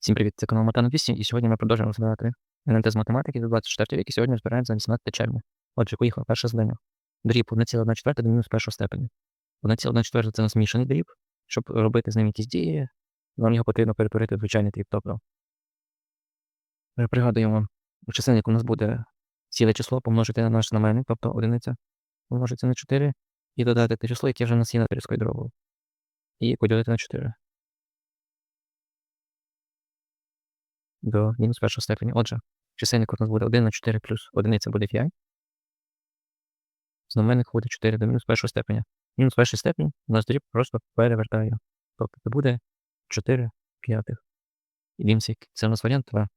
Всім привіт, це канал Матана 200, і сьогодні ми продовжуємо розглядати НМТ з математики за 24 рік, і сьогодні збираємо за 18 червня. Отже, поїхали перше завдання. Дріб 1,1 до мінус першого степені. 1,1 четверта – це у нас змішаний дріб. Щоб робити з ним якісь дії, нам його потрібно перетворити в звичайний дріб. Тобто, пригадуємо, у чисельнику у нас буде ціле число помножити на наш знаменник, тобто одиниця помножиться на 4, і додати те число, яке вже у нас є над різкою дробою. І поділити на 4. До мінус першого степені. Отже, чисельник у нас буде 1 на 4 плюс одиниця буде 5. Знаменник буде 4 до мінус першого степеня. Мінус перший степень у нас дріб просто перевертає. Тобто це буде 4 п'ятих. І дивимося, це у нас варіант 2.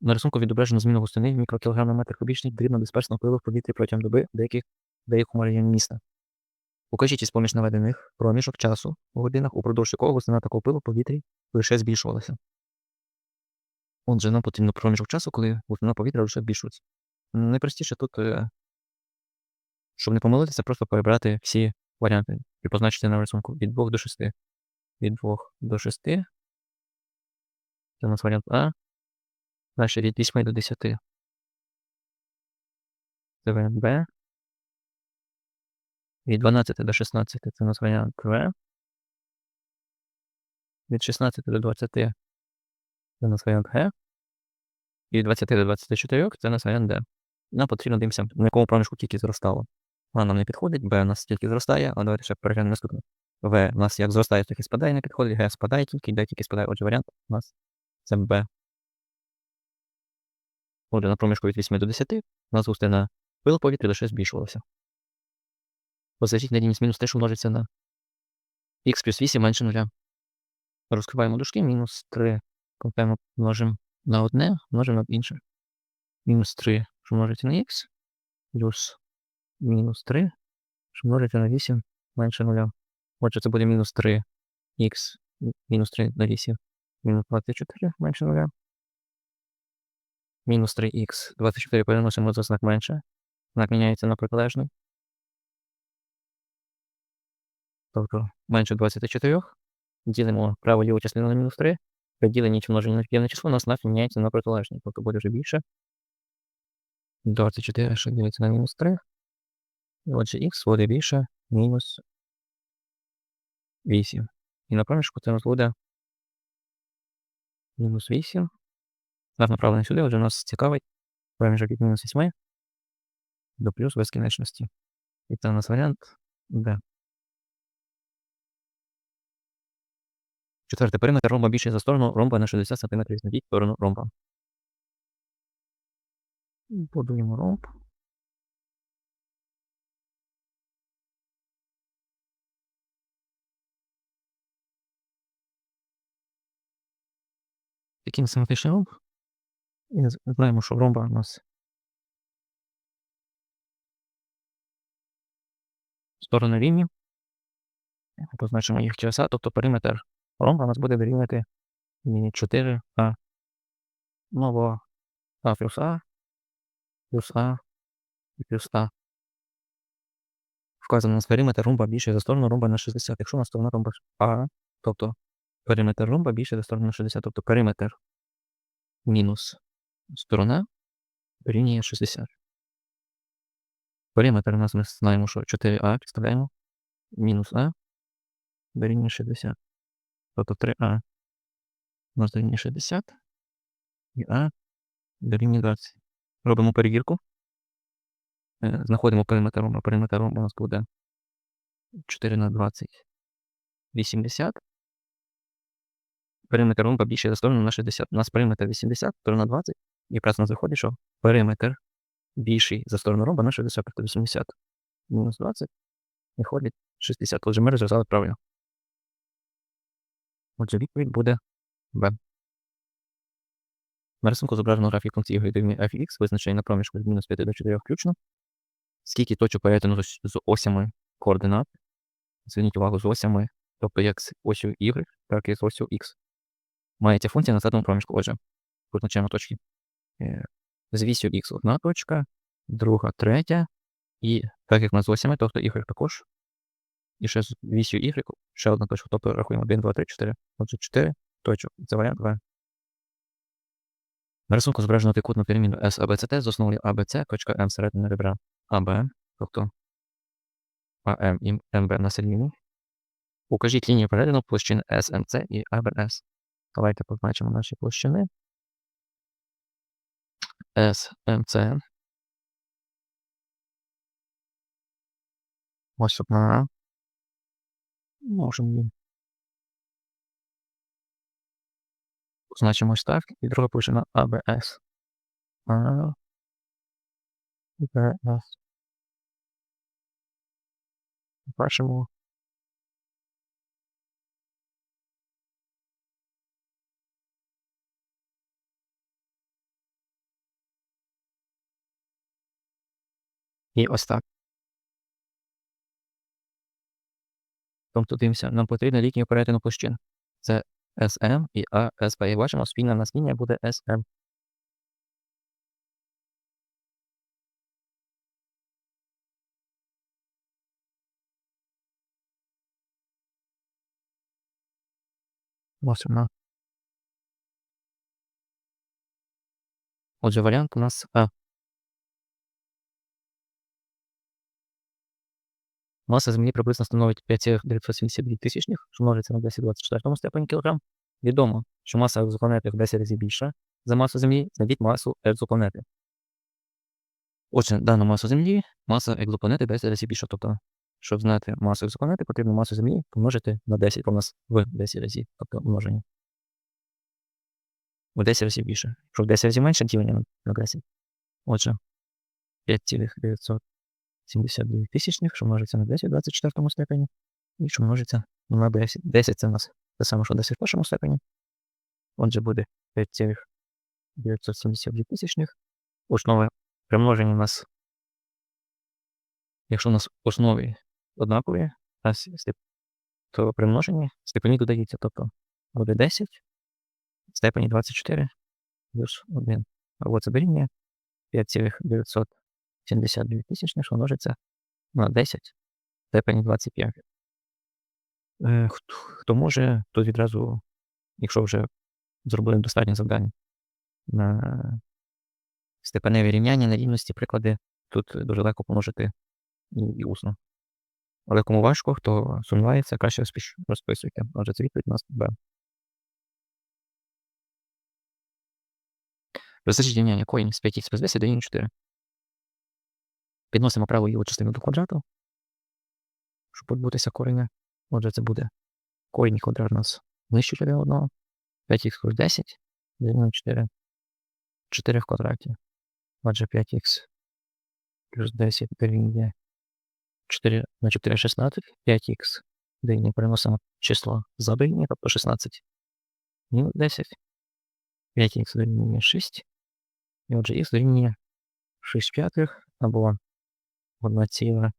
На рисунку відображено зміну густини мікрокілограм на метр кубічний дрібно дисперсного пилу в повітрі протягом доби в деяких деякому районі міста. Укажіть із поміж наведених проміжок часу у годинах, упродовж якого густина такого пилу в повітрі лише збільшувалася. Отже, нам потрібно проміжок часу, коли густина повітря лише збільшується. Найпростіше тут, е, щоб не помилитися, просто перебрати всі варіанти і позначити на рисунку від 2 до 6. Від 2 до 6. Це у нас варіант А. Далі від 8 до 10. Це варіант Б. Від 12 до 16 це у нас варіант В. Від 16 до 20 це у нас варіант Г. І від 20 до 24 це у нас варіант Д. Нам потрібно дивимося, на якому проміжку тільки зростало. А нам не підходить, Б у нас тільки зростає, а давайте ще переглянемо наступне. В у нас як зростає, так і спадає, не підходить, Г спадає тільки, Д тільки спадає. Отже, варіант у нас це Б. Отже, на проміжку від 8 до 10 у нас густина пил повітря лише збільшувалася. Позначіть на рівність мінус те, що множиться на х плюс 8 менше 0. Розкриваємо дужки, мінус 3, компаємо множимо на одне, множимо на інше. Мінус 3, що множиться на х, плюс мінус 3, що множиться на 8 менше 0. Отже, це буде мінус 3 х, мінус 3 на 8, мінус 24 менше 0. Мінус 3х, 24 переносимо за знак менше. Знак міняється на протилежний. Тобто менше 24. Ділимо праву ліву частину на мінус 3. При діленні чи множенні на п'євне число у нас знак міняється на протилежний. Тобто буде вже більше. 24, що ділиться на мінус 3. І отже, х буде більше мінус 8. І на проміжку це у нас буде мінус 8. Знак направлений сюди, отже, у нас цікавить проміжок від мінус 8 до плюс безкінечності. І це у нас варіант Д. Четвертий периметр ромба більший за сторону ромба на 60 см знайдіть сторону ромба. Будуємо ромб. Такий симметричний ромб. І знаємо, що ромба у нас сторони рівні. Позначимо їх через А, тобто периметр у нас буде дорівнювати 4А. Ну або А плюс А, плюс А і плюс А. Вказано у нас периметр ромба більше за сторону ромба на 60. Якщо у нас сторона ромба А, тобто периметр ромба більше за сторону на 60, тобто периметр мінус сторона дорівнює 60. Периметр у нас ми знаємо, що 4А підставляємо мінус А дорівнює 60. Тобто 3А у нас дорівнює 60 і А дорівнює 20. Робимо перевірку. Знаходимо периметр ромба. Периметр ромба у нас буде 4 на 20 80. Периметр ромба більше за сторону на 60. У нас периметр 80, сторона 20. І якраз у нас виходить, що периметр більший за сторону ромба на 60, тобто 80 мінус 20 виходить 60. Отже, ми розв'язали правильно. Отже, відповідь буде Б. На рисунку зображено графік функції гридивні f x, визначений на проміжку з мінус 5 до 4 включно. Скільки точок перетину з, осями координат. Зверніть увагу з осями, тобто як з осю y, так і з осю x. Має ця функція на задному проміжку. Отже, позначаємо точки. З вісю x одна точка, друга, третя. І так як у нас з осями, тобто y також і ще з вісю y, ще одна точка. Тобто рахуємо 1, 2, 3, 4. Отже, 4 точок. Це варіант 2. На рисунку зображено трикутну піраміду SABCT з основою ABC, точка М середини ребра АБ, тобто АМ і МБ на середині. Укажіть лінію перетину площин SMC і ABS. Давайте позначимо наші площини. SMC. Ось одна. Можемо. Позначимо так. І друга площина ABS. ABS. Бачимо. І ось так. Тобто дивимося, нам потрібна лінія перетину площин. Це SM і ASP. Як бачимо, спільна нас буде SM. Отже, варіант у нас А. Маса Землі приблизно становить 5,972 тисячних, що множиться на 10 24 степені кілограм. Відомо, що маса екзопланети в 10 разів більша за масу Землі, знайдіть масу екзопланети. Отже, дану масу Землі, маса екзопланети в 10 разів більша. Тобто, щоб знати масу екзопланети, потрібно масу Землі помножити на 10, у нас в 10 разів, тобто множення. У 10 разів більше. Щоб в 10 разів менше ділення на 10. Отже, 5,972 тисячних, що множиться на 10 в 24 степені, і що множиться на 10. 10 це у нас те саме, що в 10 в першому степені. Отже, буде 5,972 тисячних. Основи примноження у нас, якщо у нас основі однакові, то при множенні степені додається, тобто буде 10 в степені 24 плюс 1. Або це дорівнює 5,972 тисячних, множиться на 10 в степені 25. Е, хто, може, то відразу, якщо вже зробили достатньо завдань на степеневі рівняння на рівності приклади, тут дуже легко помножити і, і усно. Але кому важко, хто сумнівається, краще розписуйте. Отже, це відповідь у нас Б. Рівняння корінь з 5х плюс 10 дорівнює 4. Підносимо праву ліву частину до квадрату, щоб позбутися кореня. Отже, це буде корінь квадрат у нас нижче від одного. 5х плюс 10 дорівнює 4. 4 в квадраті. Отже, 5х плюс 10 дорівнює 4 на 4 16. 5х дорівнює переносимо число за дорівнює, тобто 16. Мінус 10. 5х дорівнює 6. І отже, х дорівнює 6 п'ятих або 1 ціла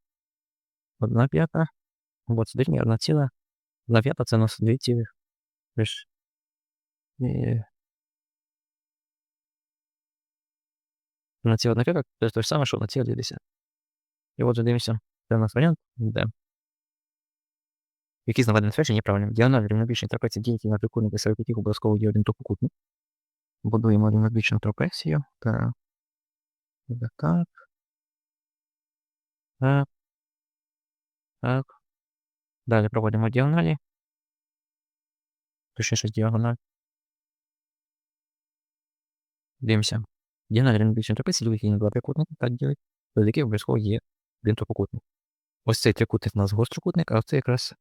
1 п'ята, або це дорівнює 1 ціла 1 п'ята це у нас 2 цілих. Лиш. На ці 1 п'ята це те ж саме, що на ціла 20. І отже, дивимося, це у нас варіант, де. Які з наведених тверджень є правильним. Діагональ рівнобічний трапеції діяті на трикутники, серед яких обов'язково є один топокутник. Будуємо рівнобічну трапецію. Так. Так. Так. Далі проводимо діагоналі. Точніше діагональ. Дивимося. Діагональ рівнобічної трапеції ділить на два трикутники, так ділить, до яких обов'язково є один топокутник. Ось цей трикутник у нас гострокутник, а це якраз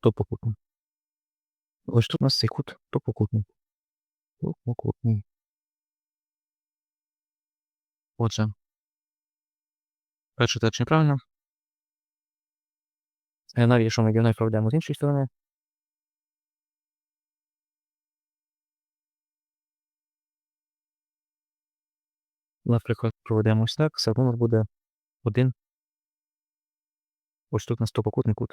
топокутник. Ось тут у нас цей кут топокутник. Топокутний. Отже. Перше теж неправильно. Навіть якщо ми діагональ проведемо з іншої сторони. Наприклад, проведемо ось так, все одно у нас буде один. Ось тут у нас топокутний кут.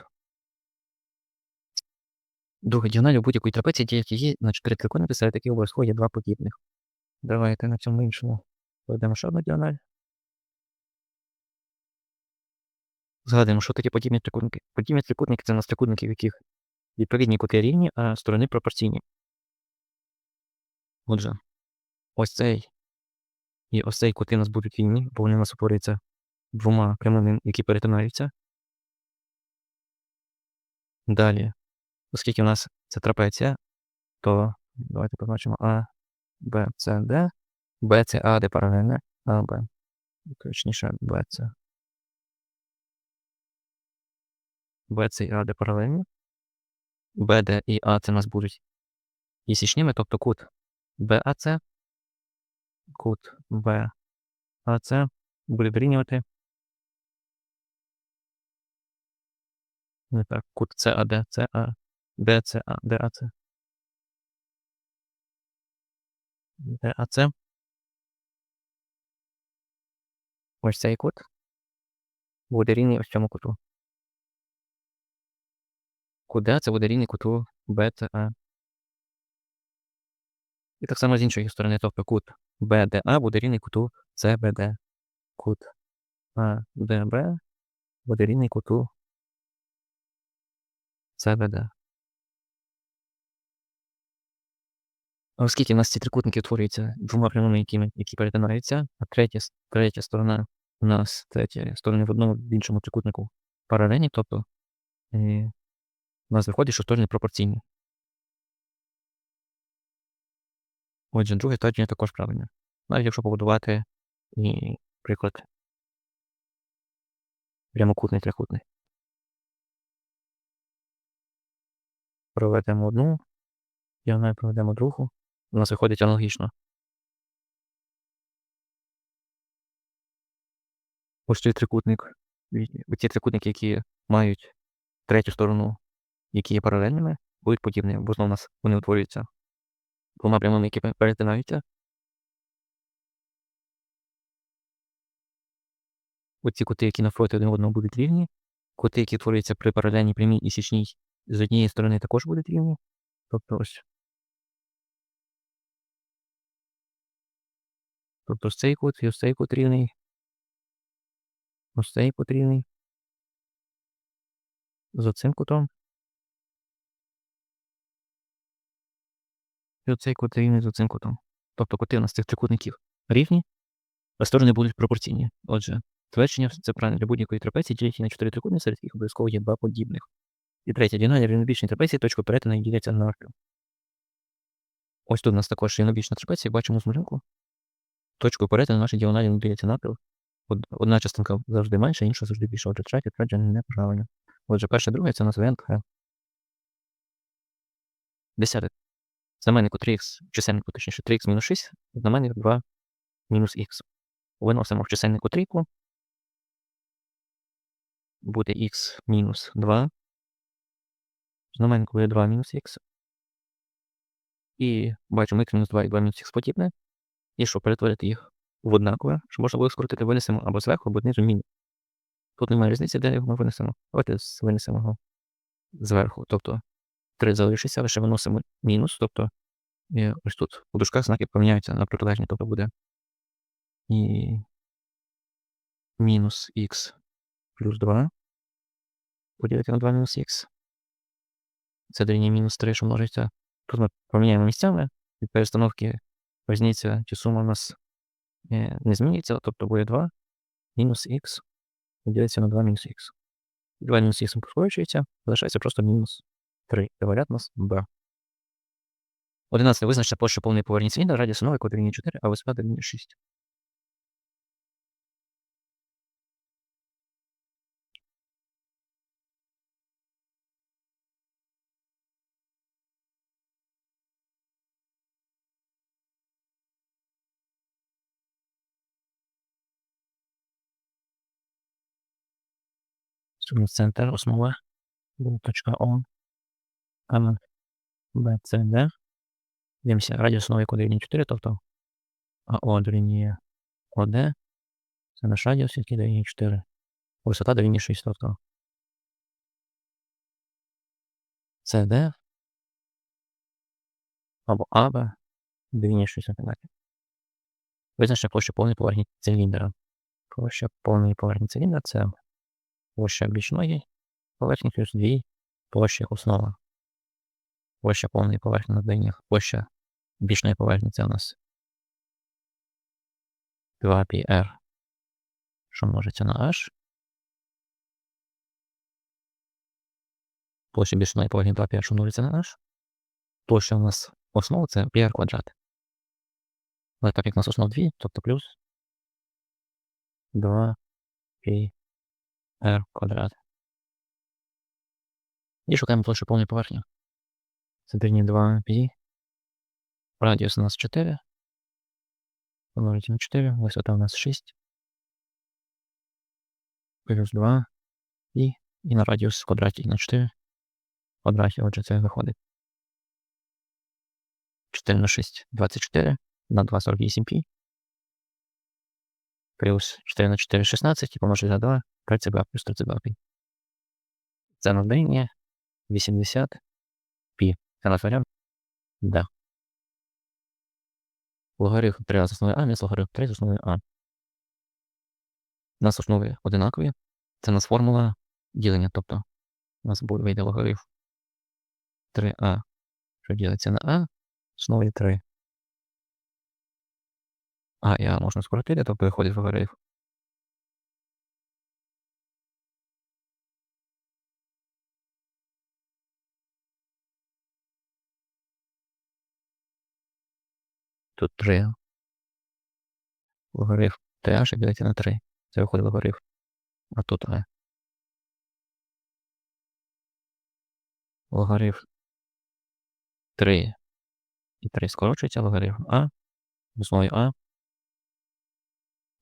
Друга діагональ у будь-якої трапеції тільки є на 4 трикутники, серед яких обов'язково є два подібних. Давайте на цьому іншому проведемо ще одну діагональ. Згадуємо, що таке подібні трикутники. Подібні трикутники це у нас трикутники, в яких відповідні кути рівні, а сторони пропорційні. Отже, ось цей і ось цей кути у нас будуть рівні, бо вони у нас утворюються двома прямими, які перетинаються. Далі, оскільки у нас це трапеція, то давайте позначимо А, Б, С, Д. Б це А, де паралельне, А, Б. Точніше, Б це. Б це і А, де паралельні. Б, Д і А це у нас будуть і тобто кут БАЦ, кут БАЦ буде дорівнювати не так, кут САД, СА, ДЦА, ДАЦ. ДАЦ. Ось цей кут буде рівний ось цьому куту. Кут ДА це буде рівний куту БЦА. І так само з іншої сторони, тобто кут BDA буде рівний куту CBD. Кут ADB буде рівний куту. А Оскільки в нас ці трикутники утворюються двома прямими, які, які перетинаються, а третя, третя сторона у нас третя сторони в одному в іншому трикутнику паралельні, тобто у нас виходить, що сторони пропорційні. Отже, друге твердження також правильне. Навіть якщо побудувати і приклад прямокутний трикутний. Проведемо одну, діагональ проведемо другу. У нас виходить аналогічно. Ось цей трикутник. Ці трикутники, які мають третю сторону, які є паралельними, будуть подібні, бо знову у нас вони утворюються двома прямими, які перетинаються. Оці кути, які навпроти один одного будуть рівні. Кути, які утворюються при паралельній прямій і січній, з однієї сторони також будуть рівні. Тобто ось. Тобто ось цей кут і ось цей кут рівний. Ось цей кут рівний. З оцим кутом. І оцей кут з оцим кутом. Тобто кути у нас цих трикутників рівні, а сторони будуть пропорційні. Отже, твердження це правильно для будь-якої трапеції діляться на чотири трикутники, серед яких обов'язково є два подібних. І третє, діагональ рівнобічної трапеції, точку перетину діляться на навпіл. Ось тут у нас також рівнобічна трапеція, бачимо зморинку. Точкою перетину наші діагоналі діляться навпіл. Одна частинка завжди менша, інша завжди більша. Отже, третє твердження неправильно. Отже, перше, друге це у нас варіант Х. Десяте. Знаменнику 3х, чисельнику, точніше 3х мінус 6, знаменник 2 мінус х. Виносимо в чисельнику трійку. Буде х мінус 2. Знаменнику буде 2 мінус х. І бачимо х мінус 2 і 2 мінус х подібне. І щоб перетворити їх в однакове, щоб можна було скоротити, винесемо або зверху, або знизу мінус. Тут немає різниці, де його ми винесемо. Давайте винесемо його зверху. Тобто 3 залишиться, лише виносимо мінус, тобто ось тут у дужках знаки поміняються на протилежні, тобто буде і мінус х плюс 2 поділити на 2 мінус х. Це дорівнює мінус 3, що множиться. Тут ми поміняємо місцями, від перестановки різниця чи сума у нас е, не змінюється, тобто буде 2 мінус х поділиться на 2 мінус х. 2 мінус х скорочується, залишається просто мінус 3. І у нас b. 11. Визначте площу повної поверхні циліндра, радіус новий код рівня 4, а висота рівня 6. Центр, основа, точка О, А, Б, С, Д. Дивимося, радіус новий код рівня 4, тобто АО дорівнює ОД. Це наш радіус, який дорівнює 4. Висота дорівнює 6, тобто СД або АБ дорівнює 6 см. Визначте площу повної поверхні циліндра. Площа повної поверхні циліндра це площа бічної поверхні плюс 2 площі основа Площа повної поверхні на динях. Площа бічної поверхні це у нас 2πr, що множиться на h. Площа бічної поверхні 2πr, що множиться на h. Площа у нас основа це πr квадрат. Але так як у нас основ 2, тобто плюс 2 π r квадрат. І шукаємо площу повної поверхні. Це дорівнює 2 π. Радіус у нас 4. Помножити на 4. Висота у нас 6. Плюс 2 π. І на радіус в квадраті на 4. В квадраті, отже, це виходить. 4 на 6 24 на 2 48 π. Плюс 4 на 4 16 і помножити на 2 32 плюс 32 π. Це на дорівнює 80 π. Варіант? Да. Логарифм 3 з основи А, мінус логарифм 3 з основи А. У нас основи одинакові. Це у нас формула ділення, тобто у нас буде вийде логарифм 3А, що ділиться на А, основі 3. А і А можна скоротити, тобто виходить логарифм. Тут 3. Логарифм що ділиться на 3. Це виходить логарифм. А тут А. Логарифм 3 і 3 скорочується, логарифм А. В А.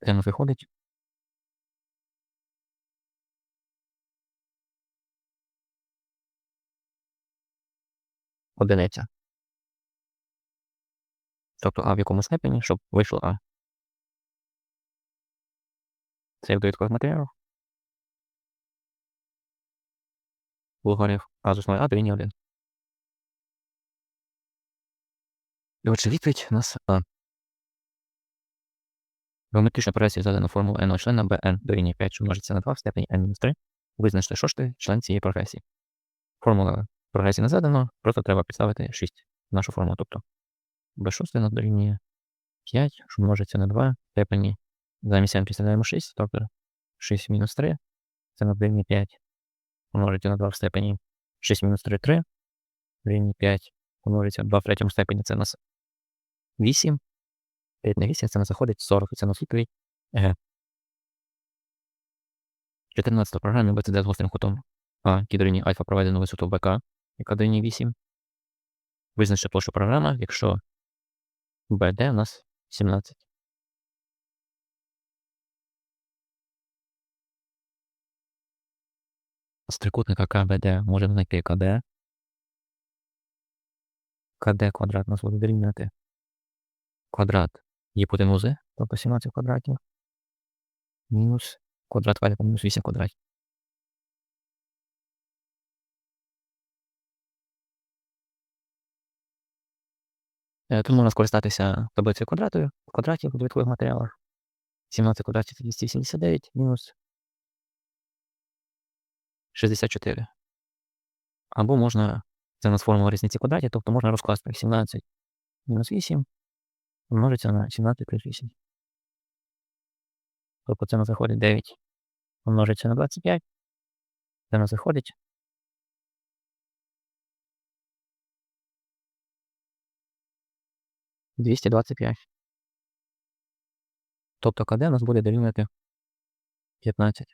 Це виходить. Одиниця. Тобто А в якому степені, щоб вийшло А. Це як довідкових матеріалів. Логарифм А з основи А дорівнює 1. І отже, відповідь у нас А. Геометрична прогресія задана формулу n члена Bn дорівнює 5, що множиться на 2 в степені n-3. Визначте шостий член цієї прогресії. Формула прогресії не задано, просто треба підставити 6 в нашу формулу. Тобто b6 на дорівнює 5, що множиться на 2 в степені. Замість n підставляємо 6, тобто 6 мінус 3. Це на дорівнює 5. Помножити на 2 в степені 6 мінус 3 3. Дорівнює 5. Помножиться 2 в третьому степені це нас 8. 5 на 8 це у нас заходить 40. Це у нас відповідь Г. 14 програмі BCD з гострим кутом А, дорівнює альфа проведено висоту БК, яка дорівнює 8. Визначте площу програма, якщо БД у нас 17. З трикутника КБД можемо знайти КД. КД квадрат нас буде дорівнювати квадрат гіпотенузи, тобто 17 квадратів, мінус квадрат квадрата мінус 8 квадратів. Е, Тут можна скористатися таблицею квадратів квадратів у довідкових матеріалах. 17 квадратів 279 мінус 64. Або можна, це на нас формула різниці квадратів, тобто можна розкласти 17 мінус 8 множиться на 17 плюс 8. Тобто це на заходить 9 умножиться на 25. Це у заходить. 225. Тобто КД у нас буде дорівнювати 15.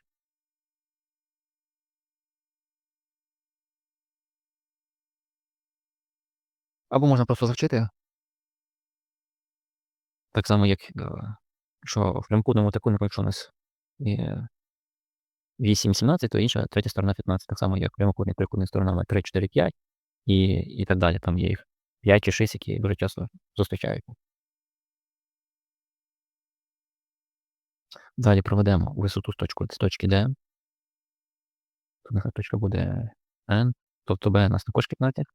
Або можна просто завчити. Так само, як е, що в прямокутному трикутнику, якщо у нас 8-17, то інша третя сторона 15, так само, як прямокутний трикутник сторонами 3, 4, 5 і, і так далі. Там є їх. 5 чи 6, які дуже часто зустрічаються. Далі проведемо висоту з точки, з точки D. Тут нехай точка буде N, тобто B у нас також 15.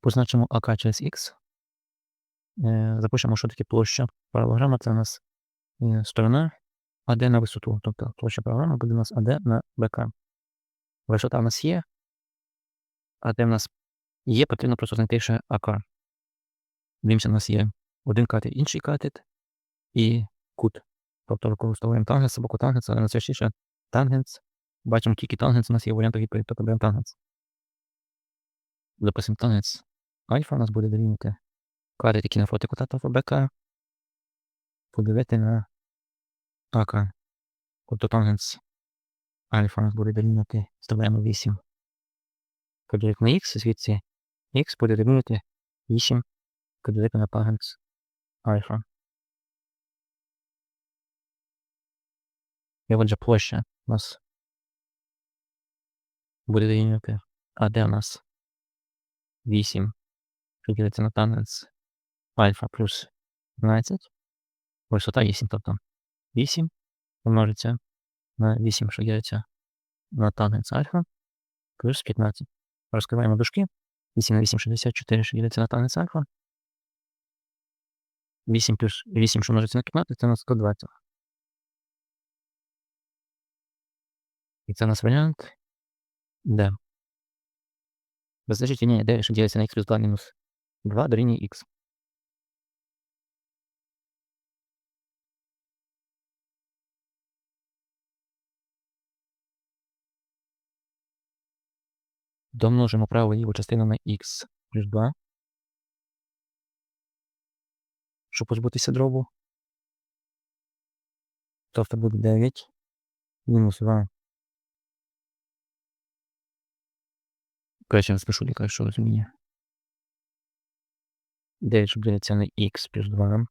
Позначимо АК через Х. Е, Запишемо, що таке площа паралограма. Це у нас е, сторона АД на висоту. Тобто площа паралограма буде у нас АД на БК. Висота у нас є, АД в нас є, потрібно просто знайти ще АК. Дивимося, у нас є один катет, інший катет і кут. Тобто використовуємо тангенс або котангенс, але найчастіше тангенс. Бачимо, тільки тангенс у нас є варіант відповіді, тобто беремо тангенс. Записуємо тангенс альфа у нас буде дорівнювати катет, який навпроти кута, тобто БК. Подивити на АК. Тобто тангенс альфа буде дорівнювати, вставляємо 8. Поділити на х, звідси х буде дорівнювати 8 поділити на тангенс альфа. І отже площа у нас буде дорівнювати. А де у нас 8 поділиться на тангенс альфа плюс 12. Висота 8, тобто 8 помножиться на 8, що ділиться на тангенс альфа плюс 15. Розкриваємо дужки. 8 на 8, 64, що ділиться на тангенс альфа. 8 плюс 8, що множиться на 15, це у нас 120. І це у нас варіант, де безлежить лінія d, що ділиться на x плюс 2 мінус 2 дорівнює x. Домножимо праву ліву частину на x плюс 2. Щоб позбутися дробу. Тобто буде 9 мінус 2. Коротше, я спишу лікар, що розуміє. 9, щоб ділиться на x плюс 2.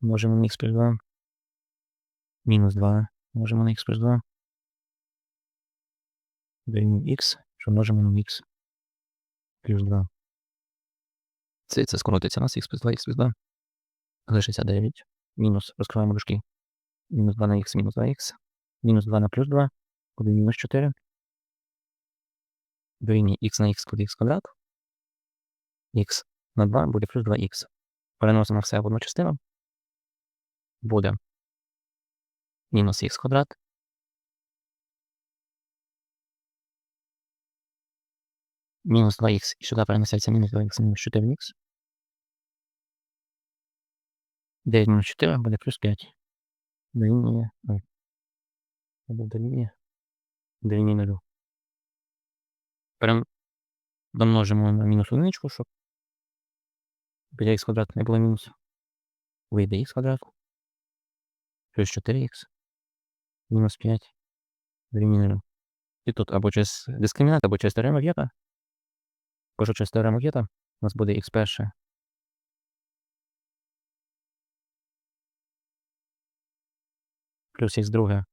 Можемо на x плюс 2. Мінус 2. Можемо на x плюс 2. Дорівнює x, що множимо на x плюс 2. Це, це скоротиться у нас x плюс 2, x плюс 2. Залишиться 9. Мінус, розкриваємо дужки. Мінус 2 на х, мінус 2х. Мінус 2 на плюс 2. Буде мінус 4. Дорівнює х на х буде х квадрат. х на 2 буде плюс 2х. Переносимо все в одну частину. Буде мінус х квадрат. Мінус 2х і сюди переноситься мінус 2х мінус 4х. 9 мінус 4 буде плюс 5. Дорівнює. Ой. Або дорівнює. Дорівнює 0. Перем... Домножимо на мінус одиничку, щоб біля х квадрат не було мінус. Вийде х квадрат. Плюс 4х. Мінус 5. Дорівнює 0. І тут або через дискримінант, або через теорему Гета. Кажу, через теорему Гета у нас буде х перше. Плюс х друге.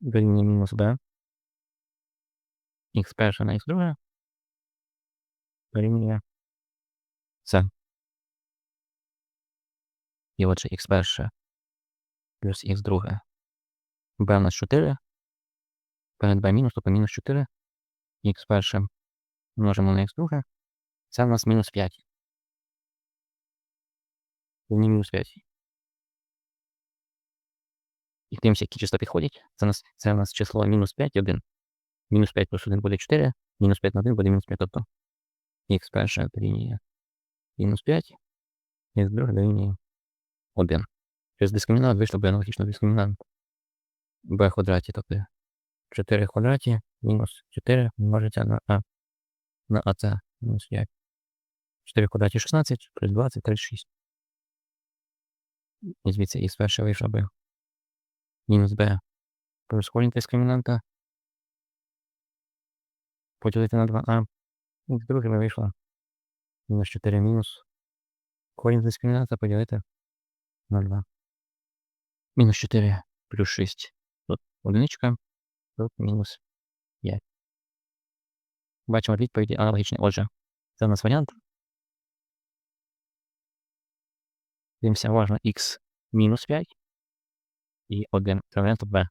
Дорівнює мінус b. х перше на х друге. Дорівнює це. І отже х перше плюс х друге. b у нас 4. Перед b мінус, тобто мінус 4. х перше множимо на х друге. Це у нас мінус 5. Рівні мінус 5. І дивимося, які числа підходять. Це у нас, це у нас число мінус 5 і 1. Мінус 5 плюс 1 буде 4. Мінус 5 на 1 буде мінус 5. Тобто х перше дорівнює мінус 5. Х друге дорівнює 1. Через дискримінант вийшло б аналогічно дискримінант b квадраті, тобто 4 в квадраті мінус 4 множиться на а на АЦ мінус 5. 4 в квадраті 16, плюс 20, 36. І звідси із перше вийшло би мінус b плюс корінь дискримінанта поділити на 2а. І в друге вийшло мінус 4 мінус корінь дискримінанта поділити на 2. Мінус 4 плюс 6. Тут одиничка, тут мінус 5. Бачимо відповіді аналогічні. Отже, це у нас варіант. Дивимося уважно х мінус 5 і 1. Це варіант b.